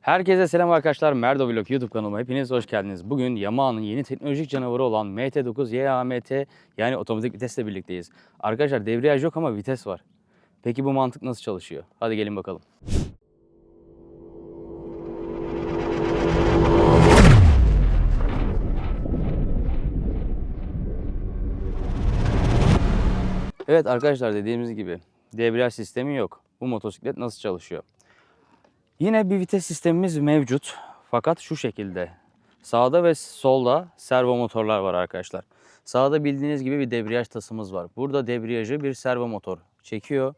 Herkese selam arkadaşlar. Merdo Vlog YouTube kanalıma hepiniz hoş geldiniz. Bugün Yamaha'nın yeni teknolojik canavarı olan MT9 YAMT yani otomatik vitesle birlikteyiz. Arkadaşlar debriyaj yok ama vites var. Peki bu mantık nasıl çalışıyor? Hadi gelin bakalım. Evet arkadaşlar dediğimiz gibi debriyaj sistemi yok. Bu motosiklet nasıl çalışıyor? Yine bir vites sistemimiz mevcut. Fakat şu şekilde. Sağda ve solda servo motorlar var arkadaşlar. Sağda bildiğiniz gibi bir debriyaj tasımız var. Burada debriyajı bir servo motor çekiyor.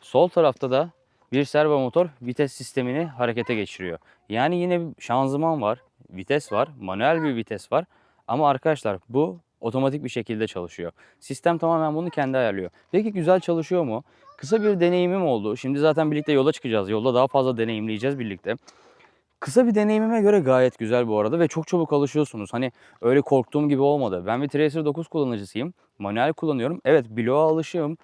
Sol tarafta da bir servo motor vites sistemini harekete geçiriyor. Yani yine şanzıman var, vites var, manuel bir vites var. Ama arkadaşlar bu otomatik bir şekilde çalışıyor. Sistem tamamen bunu kendi ayarlıyor. Peki güzel çalışıyor mu? Kısa bir deneyimim oldu. Şimdi zaten birlikte yola çıkacağız. Yolda daha fazla deneyimleyeceğiz birlikte. Kısa bir deneyimime göre gayet güzel bu arada ve çok çabuk alışıyorsunuz. Hani öyle korktuğum gibi olmadı. Ben bir Tracer 9 kullanıcısıyım. Manuel kullanıyorum. Evet bloğa alışığım.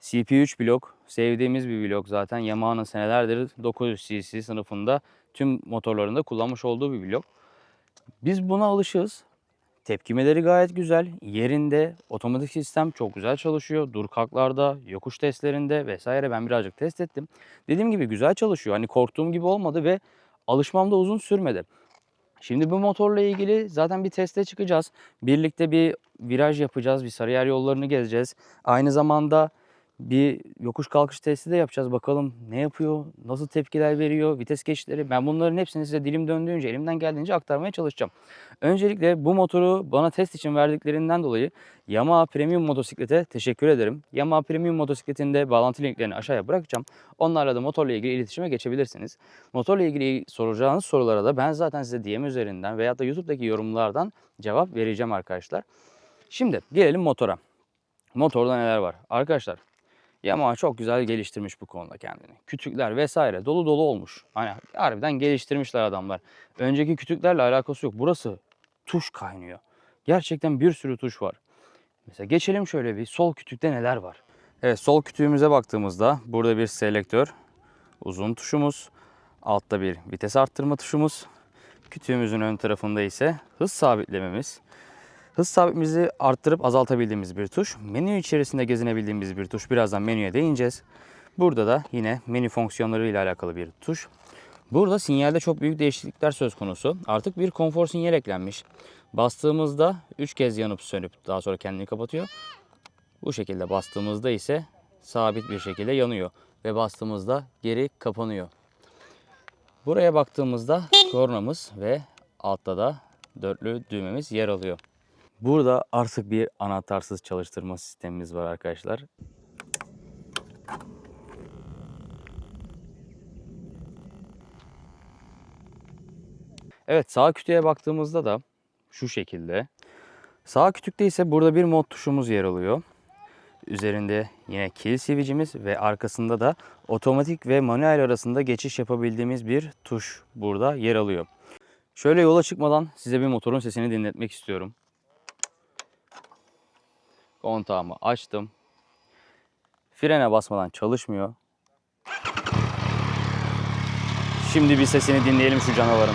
CP3 blok sevdiğimiz bir blok zaten. Yamaha'nın senelerdir 900cc sınıfında tüm motorlarında kullanmış olduğu bir blok. Biz buna alışığız. Tepkimeleri gayet güzel. Yerinde otomatik sistem çok güzel çalışıyor. Dur kalklarda, yokuş testlerinde vesaire ben birazcık test ettim. Dediğim gibi güzel çalışıyor. Hani korktuğum gibi olmadı ve alışmam da uzun sürmedi. Şimdi bu motorla ilgili zaten bir teste çıkacağız. Birlikte bir viraj yapacağız. Bir Sarıyer yollarını gezeceğiz. Aynı zamanda bir yokuş kalkış testi de yapacağız. Bakalım ne yapıyor, nasıl tepkiler veriyor, vites geçişleri. Ben bunların hepsini size dilim döndüğünce, elimden geldiğince aktarmaya çalışacağım. Öncelikle bu motoru bana test için verdiklerinden dolayı Yamaha Premium motosiklete teşekkür ederim. Yamaha Premium motosikletinde bağlantı linklerini aşağıya bırakacağım. Onlarla da motorla ilgili iletişime geçebilirsiniz. Motorla ilgili soracağınız sorulara da ben zaten size DM üzerinden veyahut da YouTube'daki yorumlardan cevap vereceğim arkadaşlar. Şimdi gelelim motora. Motorda neler var? Arkadaşlar Yamaha çok güzel geliştirmiş bu konuda kendini. Kütükler vesaire dolu dolu olmuş. Hani harbiden geliştirmişler adamlar. Önceki kütüklerle alakası yok. Burası tuş kaynıyor. Gerçekten bir sürü tuş var. Mesela geçelim şöyle bir sol kütükte neler var? Evet sol kütüğümüze baktığımızda burada bir selektör, uzun tuşumuz, altta bir vites arttırma tuşumuz, kütüğümüzün ön tarafında ise hız sabitlememiz, Hız sabitimizi arttırıp azaltabildiğimiz bir tuş. Menü içerisinde gezinebildiğimiz bir tuş. Birazdan menüye değineceğiz. Burada da yine menü fonksiyonları ile alakalı bir tuş. Burada sinyalde çok büyük değişiklikler söz konusu. Artık bir konfor sinyal eklenmiş. Bastığımızda 3 kez yanıp sönüp daha sonra kendini kapatıyor. Bu şekilde bastığımızda ise sabit bir şekilde yanıyor ve bastığımızda geri kapanıyor. Buraya baktığımızda kornamız ve altta da dörtlü düğmemiz yer alıyor. Burada artık bir anahtarsız çalıştırma sistemimiz var arkadaşlar. Evet sağ kütüğe baktığımızda da şu şekilde. Sağ kütükte ise burada bir mod tuşumuz yer alıyor. Üzerinde yine kill switch'imiz ve arkasında da otomatik ve manuel arasında geçiş yapabildiğimiz bir tuş burada yer alıyor. Şöyle yola çıkmadan size bir motorun sesini dinletmek istiyorum. Kontağımı açtım. Frene basmadan çalışmıyor. Şimdi bir sesini dinleyelim şu canavarın.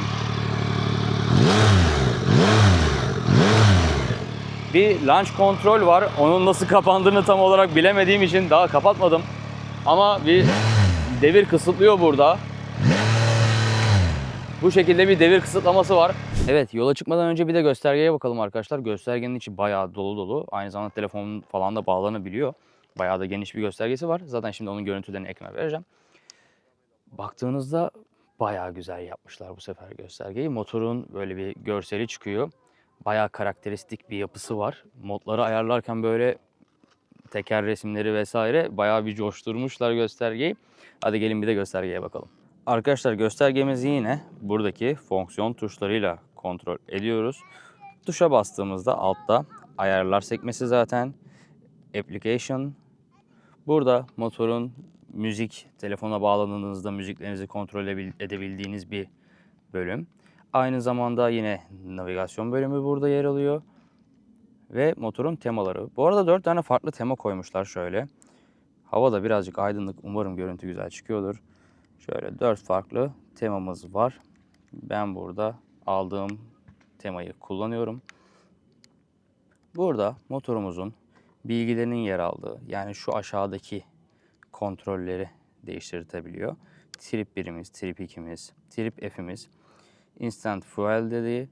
Bir launch kontrol var. Onun nasıl kapandığını tam olarak bilemediğim için daha kapatmadım. Ama bir devir kısıtlıyor burada. Bu şekilde bir devir kısıtlaması var. Evet yola çıkmadan önce bir de göstergeye bakalım arkadaşlar. Göstergenin içi bayağı dolu dolu. Aynı zamanda telefonun falan da bağlanabiliyor. Bayağı da geniş bir göstergesi var. Zaten şimdi onun görüntülerini ekrana vereceğim. Baktığınızda bayağı güzel yapmışlar bu sefer göstergeyi. Motorun böyle bir görseli çıkıyor. Bayağı karakteristik bir yapısı var. Modları ayarlarken böyle teker resimleri vesaire bayağı bir coşturmuşlar göstergeyi. Hadi gelin bir de göstergeye bakalım. Arkadaşlar göstergemizi yine buradaki fonksiyon tuşlarıyla kontrol ediyoruz. Tuşa bastığımızda altta ayarlar sekmesi zaten. Application. Burada motorun müzik, telefona bağladığınızda müziklerinizi kontrol edebildiğiniz bir bölüm. Aynı zamanda yine navigasyon bölümü burada yer alıyor. Ve motorun temaları. Bu arada 4 tane farklı tema koymuşlar şöyle. Hava da birazcık aydınlık. Umarım görüntü güzel çıkıyordur. Şöyle 4 farklı temamız var. Ben burada aldığım temayı kullanıyorum. Burada motorumuzun bilgilerinin yer aldığı yani şu aşağıdaki kontrolleri değiştirtebiliyor. Trip birimiz, trip 2'miz, trip F'imiz, instant fuel dediği,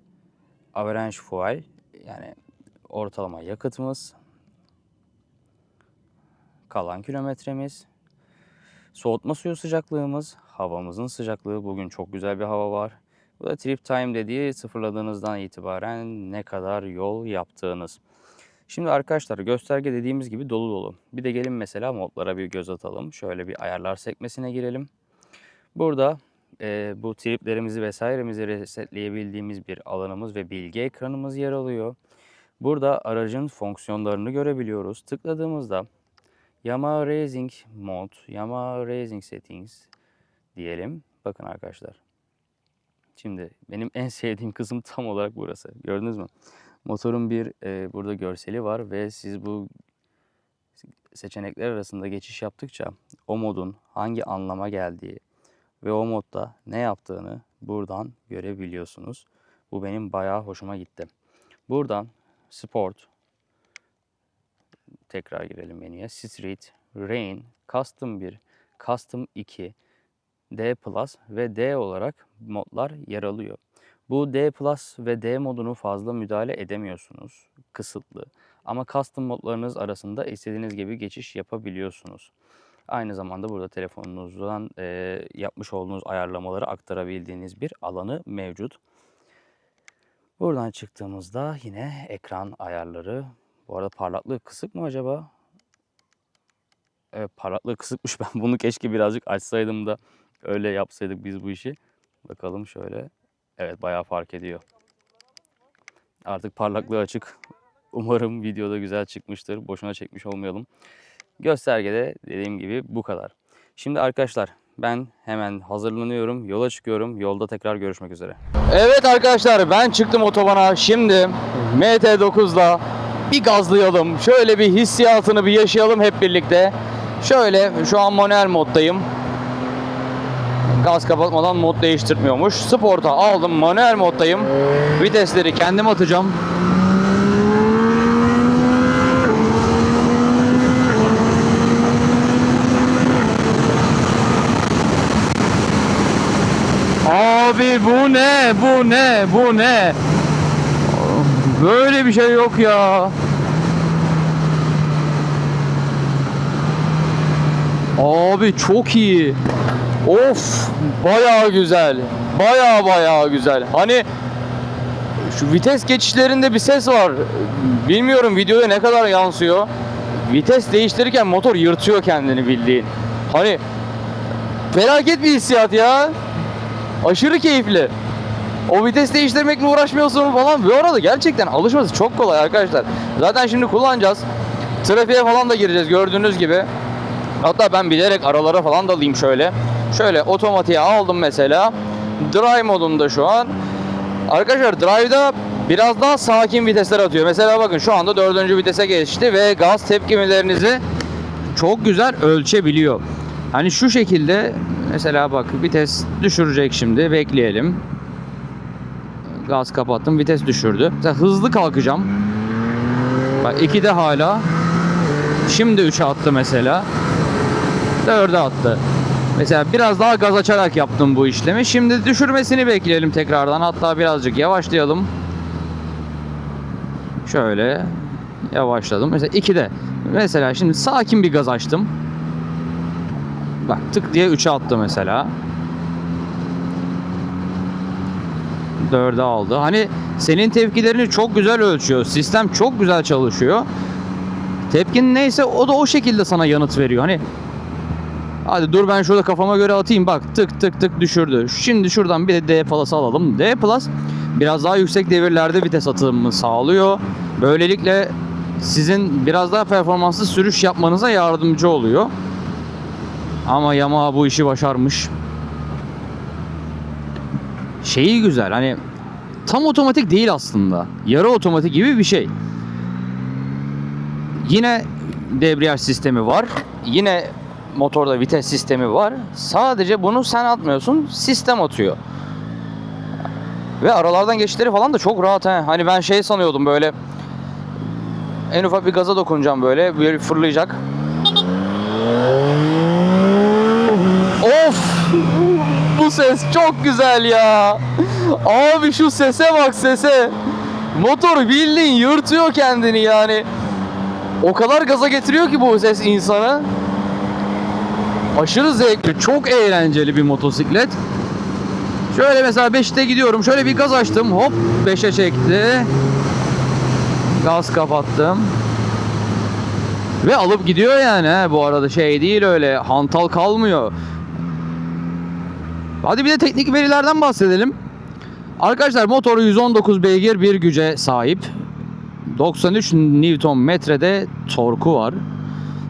average fuel yani ortalama yakıtımız, kalan kilometremiz, soğutma suyu sıcaklığımız, havamızın sıcaklığı. Bugün çok güzel bir hava var. Bu da trip time dediği sıfırladığınızdan itibaren ne kadar yol yaptığınız. Şimdi arkadaşlar gösterge dediğimiz gibi dolu dolu. Bir de gelin mesela modlara bir göz atalım. Şöyle bir ayarlar sekmesine girelim. Burada e, bu triplerimizi vesairemizi resetleyebildiğimiz bir alanımız ve bilgi ekranımız yer alıyor. Burada aracın fonksiyonlarını görebiliyoruz. Tıkladığımızda Yamaha Racing Mode, Yamaha Racing Settings diyelim. Bakın arkadaşlar. Şimdi benim en sevdiğim kısım tam olarak burası. Gördünüz mü? Motorun bir e, burada görseli var ve siz bu seçenekler arasında geçiş yaptıkça o modun hangi anlama geldiği ve o modda ne yaptığını buradan görebiliyorsunuz. Bu benim bayağı hoşuma gitti. Buradan Sport tekrar girelim menüye. Street, Rain, Custom 1, Custom 2, D Plus ve D olarak modlar yer alıyor. Bu D Plus ve D modunu fazla müdahale edemiyorsunuz. Kısıtlı. Ama custom modlarınız arasında istediğiniz gibi geçiş yapabiliyorsunuz. Aynı zamanda burada telefonunuzdan e, yapmış olduğunuz ayarlamaları aktarabildiğiniz bir alanı mevcut. Buradan çıktığımızda yine ekran ayarları. Bu arada parlaklığı kısık mı acaba? Evet parlaklığı kısıkmış. Ben bunu keşke birazcık açsaydım da öyle yapsaydık biz bu işi. Bakalım şöyle. Evet bayağı fark ediyor. Artık parlaklığı açık. Umarım videoda güzel çıkmıştır. Boşuna çekmiş olmayalım. Göstergede dediğim gibi bu kadar. Şimdi arkadaşlar ben hemen hazırlanıyorum. Yola çıkıyorum. Yolda tekrar görüşmek üzere. Evet arkadaşlar ben çıktım otobana. Şimdi MT9'la bir gazlayalım. Şöyle bir hissiyatını bir yaşayalım hep birlikte. Şöyle şu an manuel moddayım. Gaz kapatmadan mod değiştirmiyormuş. Sport'a aldım manuel moddayım. Vitesleri kendim atacağım. Abi bu ne? Bu ne? Bu ne? Böyle bir şey yok ya. Abi çok iyi. Of bayağı güzel. Bayağı bayağı güzel. Hani şu vites geçişlerinde bir ses var. Bilmiyorum videoya ne kadar yansıyor. Vites değiştirirken motor yırtıyor kendini bildiğin. Hani felaket bir hissiyat ya. Aşırı keyifli. O vites değiştirmekle uğraşmıyorsun falan. Bu arada gerçekten alışması çok kolay arkadaşlar. Zaten şimdi kullanacağız. Trafiğe falan da gireceğiz gördüğünüz gibi. Hatta ben bilerek aralara falan da alayım şöyle. Şöyle otomatiğe aldım mesela. Drive modunda şu an. Arkadaşlar drive'da biraz daha sakin vitesler atıyor. Mesela bakın şu anda dördüncü vitese geçti ve gaz tepkimelerinizi çok güzel ölçebiliyor. Hani şu şekilde mesela bak vites düşürecek şimdi bekleyelim. Gaz kapattım vites düşürdü. Mesela hızlı kalkacağım. Bak 2'de hala. Şimdi 3'e attı mesela. 4'e attı. Mesela biraz daha gaz açarak yaptım bu işlemi. Şimdi düşürmesini bekleyelim tekrardan. Hatta birazcık yavaşlayalım. Şöyle yavaşladım. Mesela 2'de. Mesela şimdi sakin bir gaz açtım. Bak tık diye 3'e attı mesela. 4'e aldı. Hani senin tepkilerini çok güzel ölçüyor. Sistem çok güzel çalışıyor. Tepkin neyse o da o şekilde sana yanıt veriyor. Hani Hadi dur ben şurada kafama göre atayım bak tık tık tık düşürdü. Şimdi şuradan bir de D Plus alalım. D Plus biraz daha yüksek devirlerde vites atımını sağlıyor. Böylelikle sizin biraz daha performanslı sürüş yapmanıza yardımcı oluyor. Ama Yamaha bu işi başarmış. Şeyi güzel hani tam otomatik değil aslında. Yarı otomatik gibi bir şey. Yine debriyaj sistemi var. Yine motorda vites sistemi var. Sadece bunu sen atmıyorsun, sistem atıyor. Ve aralardan geçişleri falan da çok rahat he. Hani ben şey sanıyordum böyle en ufak bir gaza dokunacağım böyle, böyle fırlayacak. Of! Bu ses çok güzel ya. Abi şu sese bak sese. Motor bildiğin yırtıyor kendini yani. O kadar gaza getiriyor ki bu ses insanı. Aşırı zevkli, çok eğlenceli bir motosiklet. Şöyle mesela 5'te gidiyorum. Şöyle bir gaz açtım. Hop 5'e çekti. Gaz kapattım. Ve alıp gidiyor yani he. Bu arada şey değil öyle hantal kalmıyor. Hadi bir de teknik verilerden bahsedelim. Arkadaşlar motoru 119 beygir bir güce sahip. 93 Newton metrede torku var.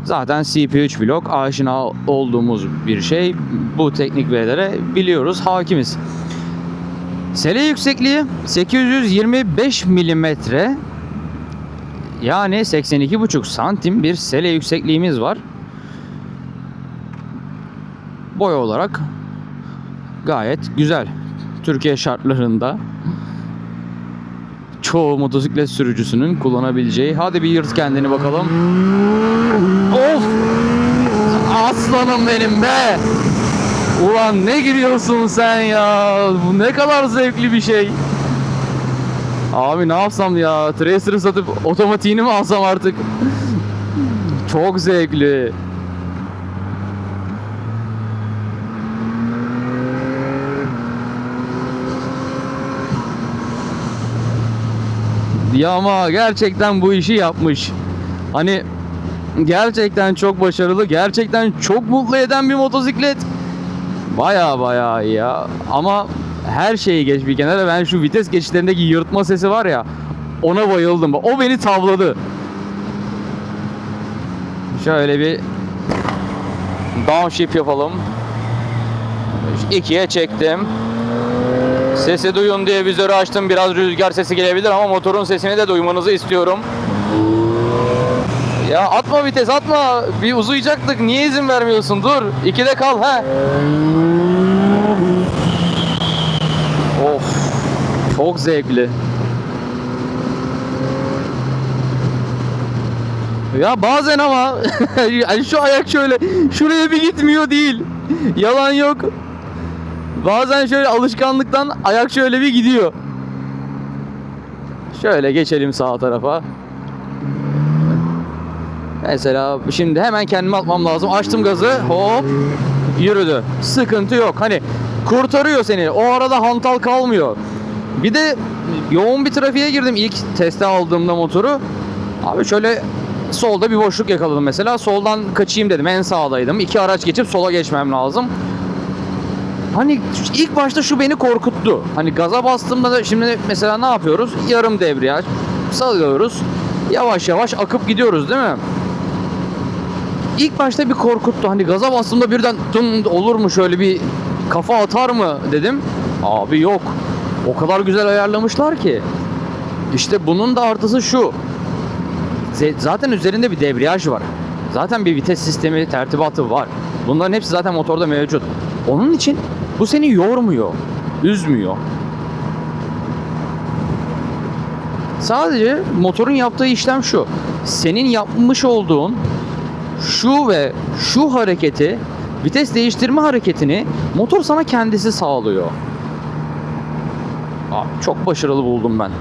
Zaten CP3 blok aşina olduğumuz bir şey. Bu teknik verilere biliyoruz, hakimiz. Sele yüksekliği 825 milimetre. Yani 82,5 santim bir sele yüksekliğimiz var. Boy olarak gayet güzel. Türkiye şartlarında çoğu motosiklet sürücüsünün kullanabileceği. Hadi bir yırt kendini bakalım. Of! Aslanım benim be! Ulan ne giriyorsun sen ya? Bu ne kadar zevkli bir şey. Abi ne yapsam ya? Tracer'ı satıp otomatiğini mi alsam artık? Çok zevkli. Yama gerçekten bu işi yapmış. Hani gerçekten çok başarılı, gerçekten çok mutlu eden bir motosiklet. Baya baya iyi ya. Ama her şeyi geç bir kenara ben şu vites geçişlerindeki yırtma sesi var ya ona bayıldım. O beni tavladı. Şöyle bir downshift yapalım. İkiye çektim. Sesi duyun diye vizörü açtım. Biraz rüzgar sesi gelebilir ama motorun sesini de duymanızı istiyorum. Ya atma vites atma. Bir uzayacaktık. Niye izin vermiyorsun? Dur. İkide kal he. Of. Çok zevkli. Ya bazen ama yani şu ayak şöyle şuraya bir gitmiyor değil. Yalan yok. Bazen şöyle alışkanlıktan ayak şöyle bir gidiyor. Şöyle geçelim sağ tarafa. Mesela şimdi hemen kendimi atmam lazım. Açtım gazı. Hop. Yürüdü. Sıkıntı yok. Hani kurtarıyor seni. O arada hantal kalmıyor. Bir de yoğun bir trafiğe girdim ilk teste aldığımda motoru. Abi şöyle solda bir boşluk yakaladım mesela. Soldan kaçayım dedim. En sağdaydım. İki araç geçip sola geçmem lazım. Hani ilk başta şu beni korkuttu. Hani gaza bastığımda da şimdi mesela ne yapıyoruz? Yarım debriyaj salıyoruz. Yavaş yavaş akıp gidiyoruz değil mi? İlk başta bir korkuttu. Hani gaza bastığımda birden tın olur mu şöyle bir kafa atar mı dedim. Abi yok. O kadar güzel ayarlamışlar ki. İşte bunun da artısı şu. Zaten üzerinde bir debriyaj var. Zaten bir vites sistemi, tertibatı var. Bunların hepsi zaten motorda mevcut. Onun için bu seni yormuyor, üzmüyor. Sadece motorun yaptığı işlem şu. Senin yapmış olduğun şu ve şu hareketi, vites değiştirme hareketini motor sana kendisi sağlıyor. Abi çok başarılı buldum ben.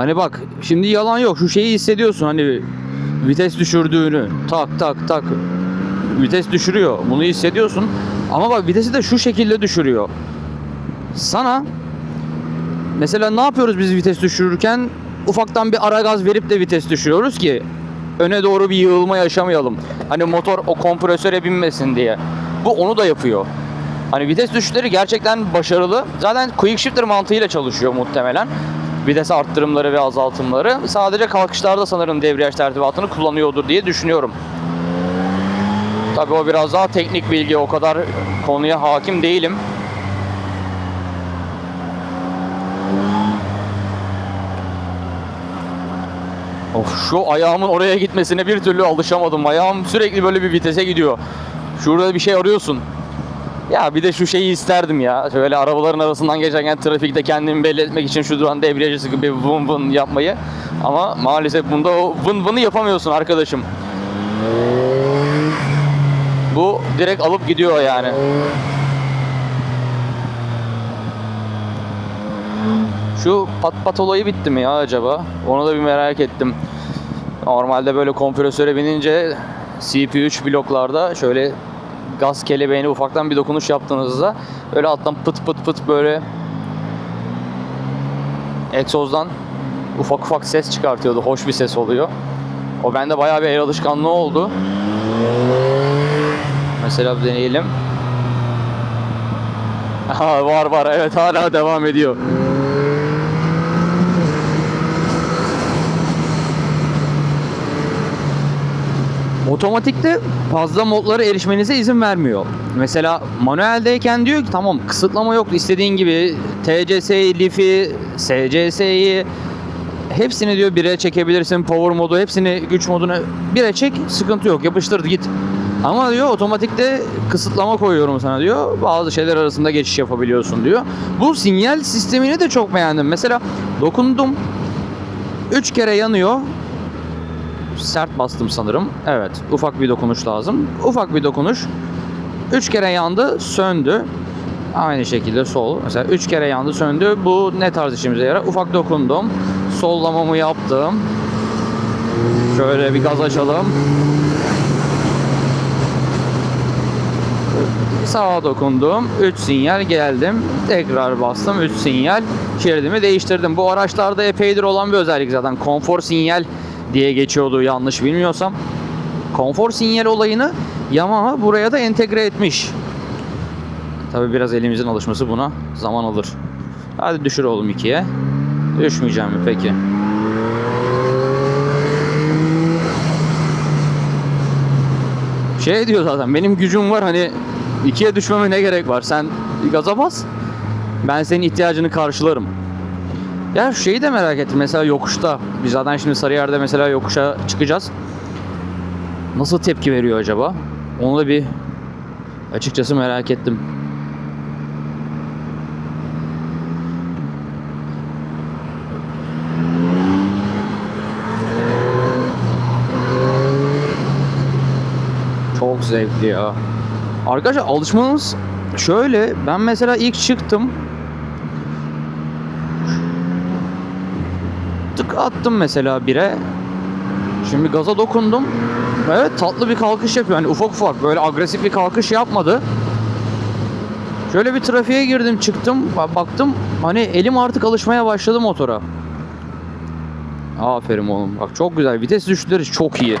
Hani bak şimdi yalan yok. Şu şeyi hissediyorsun hani vites düşürdüğünü tak tak tak. Vites düşürüyor bunu hissediyorsun. Ama bak vitesi de şu şekilde düşürüyor. Sana mesela ne yapıyoruz biz vites düşürürken? Ufaktan bir ara gaz verip de vites düşürüyoruz ki öne doğru bir yığılma yaşamayalım. Hani motor o kompresöre binmesin diye. Bu onu da yapıyor. Hani vites düşüşleri gerçekten başarılı. Zaten quick shifter mantığıyla çalışıyor muhtemelen. Vites arttırımları ve azaltımları. Sadece kalkışlarda sanırım debriyaj tertibatını kullanıyordur diye düşünüyorum. Tabii o biraz daha teknik bilgi. O kadar konuya hakim değilim. Of şu ayağımın oraya gitmesine bir türlü alışamadım. Ayağım sürekli böyle bir vitese gidiyor. Şurada bir şey arıyorsun. Ya bir de şu şeyi isterdim ya. Şöyle arabaların arasından geçerken trafikte kendimi belli etmek için şu duran debriyajı sıkıp bir vın vın yapmayı. Ama maalesef bunda o vın vını yapamıyorsun arkadaşım. Bu direkt alıp gidiyor yani. Şu pat pat olayı bitti mi ya acaba? Onu da bir merak ettim. Normalde böyle kompresöre binince CPU3 bloklarda şöyle gaz kelebeğine ufaktan bir dokunuş yaptığınızda böyle alttan pıt pıt pıt böyle egzozdan ufak ufak ses çıkartıyordu. Hoş bir ses oluyor. O bende bayağı bir el alışkanlığı oldu. Mesela bir deneyelim. Ha, var var evet hala devam ediyor. Otomatikte fazla modlara erişmenize izin vermiyor. Mesela manueldeyken diyor ki tamam kısıtlama yok istediğin gibi TCS'yi, Lifi, SCS'yi hepsini diyor bire çekebilirsin. Power modu hepsini güç modunu bire çek sıkıntı yok yapıştır git. Ama diyor otomatikte kısıtlama koyuyorum sana diyor. Bazı şeyler arasında geçiş yapabiliyorsun diyor. Bu sinyal sistemini de çok beğendim. Mesela dokundum 3 kere yanıyor sert bastım sanırım. Evet, ufak bir dokunuş lazım. Ufak bir dokunuş. 3 kere yandı, söndü. Aynı şekilde sol. Mesela 3 kere yandı, söndü. Bu ne tarz işimize yarar? Ufak dokundum. Sollamamı yaptım. Şöyle bir gaz açalım. Sağa dokundum. 3 sinyal geldim. Tekrar bastım. 3 sinyal. Şeridimi değiştirdim. Bu araçlarda epeydir olan bir özellik zaten. Konfor sinyal diye geçiyordu yanlış bilmiyorsam. Konfor sinyal olayını Yamaha buraya da entegre etmiş. Tabi biraz elimizin alışması buna zaman alır. Hadi düşür oğlum ikiye. Düşmeyeceğim mi peki? Şey diyor zaten benim gücüm var hani ikiye düşmeme ne gerek var? Sen gaza bas. Ben senin ihtiyacını karşılarım. Ya şeyi de merak ettim. Mesela yokuşta. Biz zaten şimdi Sarıyer'de mesela yokuşa çıkacağız. Nasıl tepki veriyor acaba? Onu da bir açıkçası merak ettim. Çok zevkli ya. Arkadaşlar alışmanız şöyle. Ben mesela ilk çıktım. Tık attım mesela bire. Şimdi gaza dokundum. Evet tatlı bir kalkış yapıyor. Hani ufak ufak böyle agresif bir kalkış yapmadı. Şöyle bir trafiğe girdim çıktım baktım hani elim artık alışmaya başladı motora. Aferin oğlum. Bak çok güzel. Vites düşüşleri çok iyi.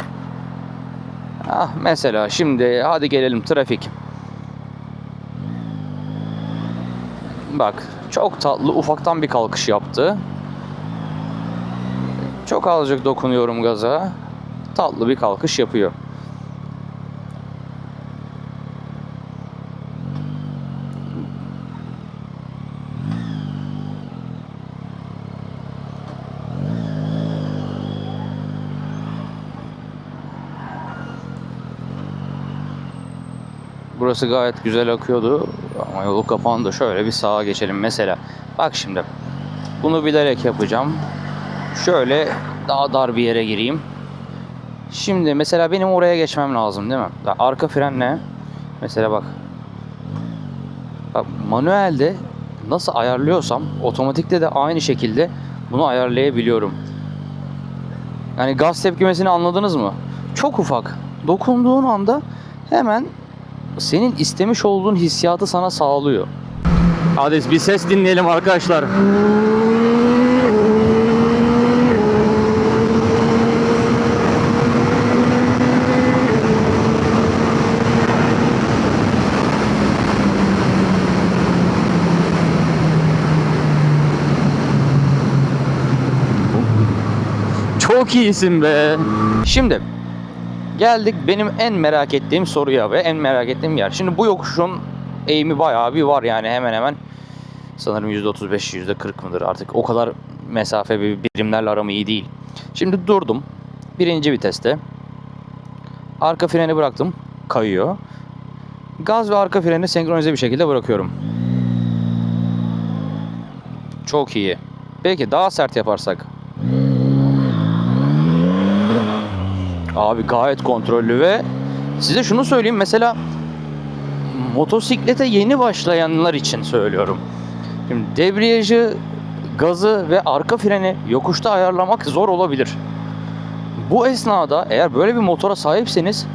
Ah mesela şimdi hadi gelelim trafik. Bak çok tatlı ufaktan bir kalkış yaptı. Çok azıcık dokunuyorum gaza. Tatlı bir kalkış yapıyor. Burası gayet güzel akıyordu ama yolu kapandı. Şöyle bir sağa geçelim mesela. Bak şimdi. Bunu bilerek yapacağım. Şöyle daha dar bir yere gireyim. Şimdi mesela benim oraya geçmem lazım değil mi? Arka frenle mesela bak. Bak manuelde nasıl ayarlıyorsam otomatikte de aynı şekilde bunu ayarlayabiliyorum. Yani gaz tepkimesini anladınız mı? Çok ufak. Dokunduğun anda hemen senin istemiş olduğun hissiyatı sana sağlıyor. Hadi bir ses dinleyelim arkadaşlar. Çok iyisin be. Şimdi geldik benim en merak ettiğim soruya ve en merak ettiğim yer. Şimdi bu yokuşun eğimi bayağı bir var yani hemen hemen sanırım %35 %40 mıdır artık o kadar mesafe bir birimlerle aram iyi değil. Şimdi durdum birinci viteste arka freni bıraktım kayıyor. Gaz ve arka freni senkronize bir şekilde bırakıyorum. Çok iyi. Peki daha sert yaparsak. Abi gayet kontrollü ve size şunu söyleyeyim mesela motosiklete yeni başlayanlar için söylüyorum. Şimdi debriyajı, gazı ve arka freni yokuşta ayarlamak zor olabilir. Bu esnada eğer böyle bir motora sahipseniz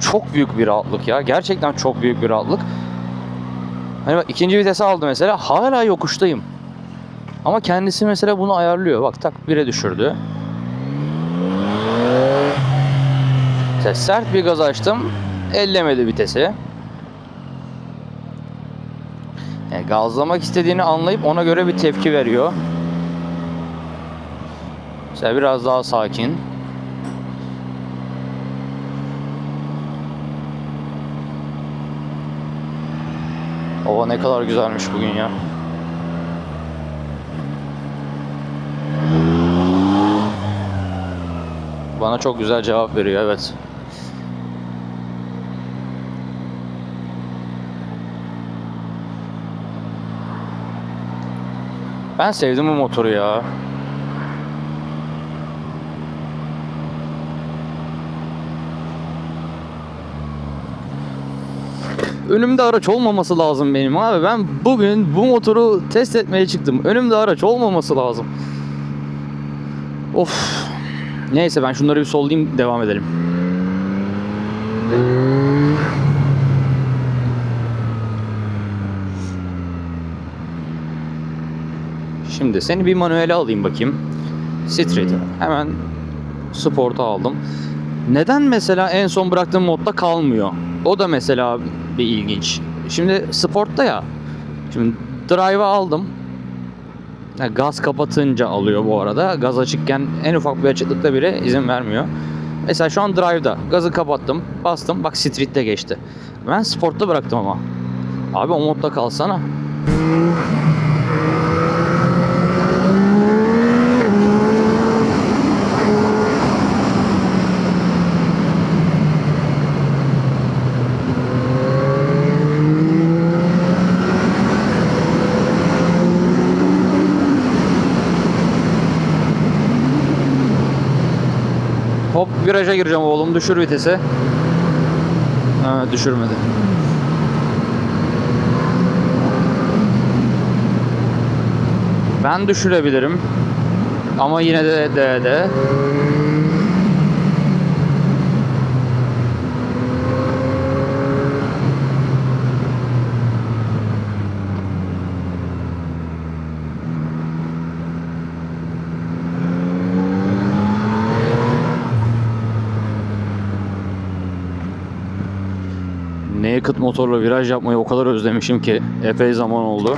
çok büyük bir rahatlık ya. Gerçekten çok büyük bir rahatlık. Hani bak ikinci vitese aldı mesela hala yokuştayım. Ama kendisi mesela bunu ayarlıyor. Bak tak 1'e düşürdü. Mesela sert bir gaz açtım. Ellemedi vitesi. Yani gazlamak istediğini anlayıp ona göre bir tepki veriyor. Mesela biraz daha sakin. Hava ne kadar güzelmiş bugün ya. Bana çok güzel cevap veriyor evet. Ben sevdim bu motoru ya. Önümde araç olmaması lazım benim abi. Ben bugün bu motoru test etmeye çıktım. Önümde araç olmaması lazım. Of. Neyse ben şunları bir sollayayım devam edelim. Şimdi seni bir manuele alayım bakayım. Street. Hemen Sport'a aldım. Neden mesela en son bıraktığım modda kalmıyor? O da mesela bir ilginç. Şimdi Sport'ta ya. Şimdi Drive'ı aldım. Ha, gaz kapatınca alıyor bu arada. Gaz açıkken en ufak bir açıklıkta bile izin vermiyor. Mesela şu an drive'da. Gazı kapattım. Bastım. Bak street'te geçti. Ben sportta bıraktım ama. Abi o modda kalsana. Hop viraja gireceğim oğlum. Düşür vitesi. Ha, düşürmedi. Ben düşürebilirim. Ama yine de de de. Naked motorla viraj yapmayı o kadar özlemişim ki epey zaman oldu.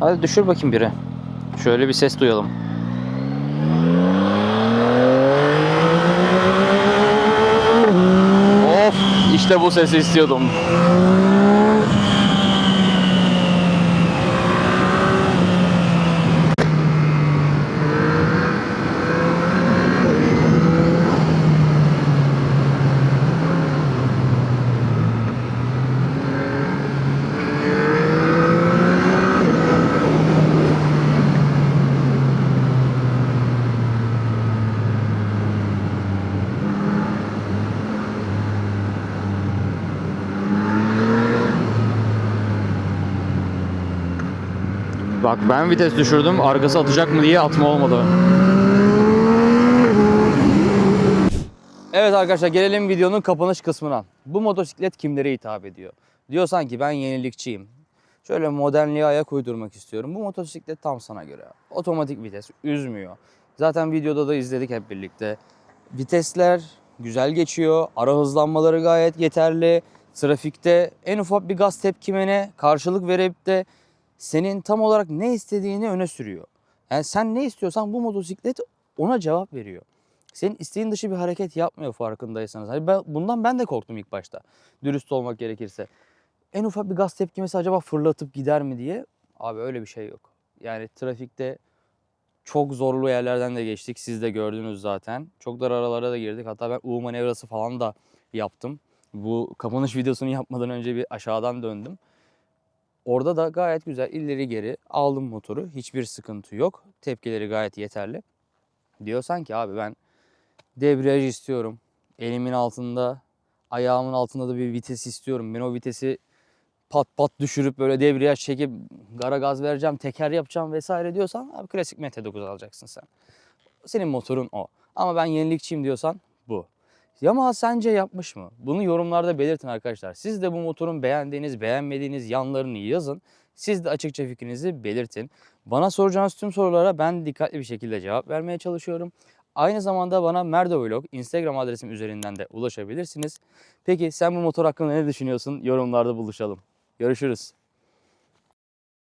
Hadi düşür bakayım biri. Şöyle bir ses duyalım. Of işte bu sesi istiyordum. Ben vites düşürdüm. Arkası atacak mı diye atma olmadı. Evet arkadaşlar gelelim videonun kapanış kısmına. Bu motosiklet kimlere hitap ediyor? Diyorsan ki ben yenilikçiyim. Şöyle modernliğe ayak uydurmak istiyorum. Bu motosiklet tam sana göre. Otomatik vites üzmüyor. Zaten videoda da izledik hep birlikte. Vitesler güzel geçiyor. Ara hızlanmaları gayet yeterli. trafikte en ufak bir gaz tepkimene karşılık verip de senin tam olarak ne istediğini öne sürüyor. Yani sen ne istiyorsan bu motosiklet ona cevap veriyor. Senin isteğin dışı bir hareket yapmıyor farkındaysanız. Hani ben, bundan ben de korktum ilk başta. Dürüst olmak gerekirse. En ufak bir gaz tepkimesi acaba fırlatıp gider mi diye. Abi öyle bir şey yok. Yani trafikte çok zorlu yerlerden de geçtik. Siz de gördünüz zaten. Çok dar aralara da girdik. Hatta ben U manevrası falan da yaptım. Bu kapanış videosunu yapmadan önce bir aşağıdan döndüm. Orada da gayet güzel ileri geri aldım motoru. Hiçbir sıkıntı yok. Tepkileri gayet yeterli. Diyorsan ki abi ben debriyaj istiyorum. Elimin altında, ayağımın altında da bir vites istiyorum. Ben o vitesi pat pat düşürüp böyle debriyaj çekip gara gaz vereceğim, teker yapacağım vesaire diyorsan abi klasik MT9 alacaksın sen. Senin motorun o. Ama ben yenilikçiyim diyorsan. Yamaha sence yapmış mı? Bunu yorumlarda belirtin arkadaşlar. Siz de bu motorun beğendiğiniz, beğenmediğiniz yanlarını yazın. Siz de açıkça fikrinizi belirtin. Bana soracağınız tüm sorulara ben dikkatli bir şekilde cevap vermeye çalışıyorum. Aynı zamanda bana Merdovlog Instagram adresim üzerinden de ulaşabilirsiniz. Peki sen bu motor hakkında ne düşünüyorsun? Yorumlarda buluşalım. Görüşürüz.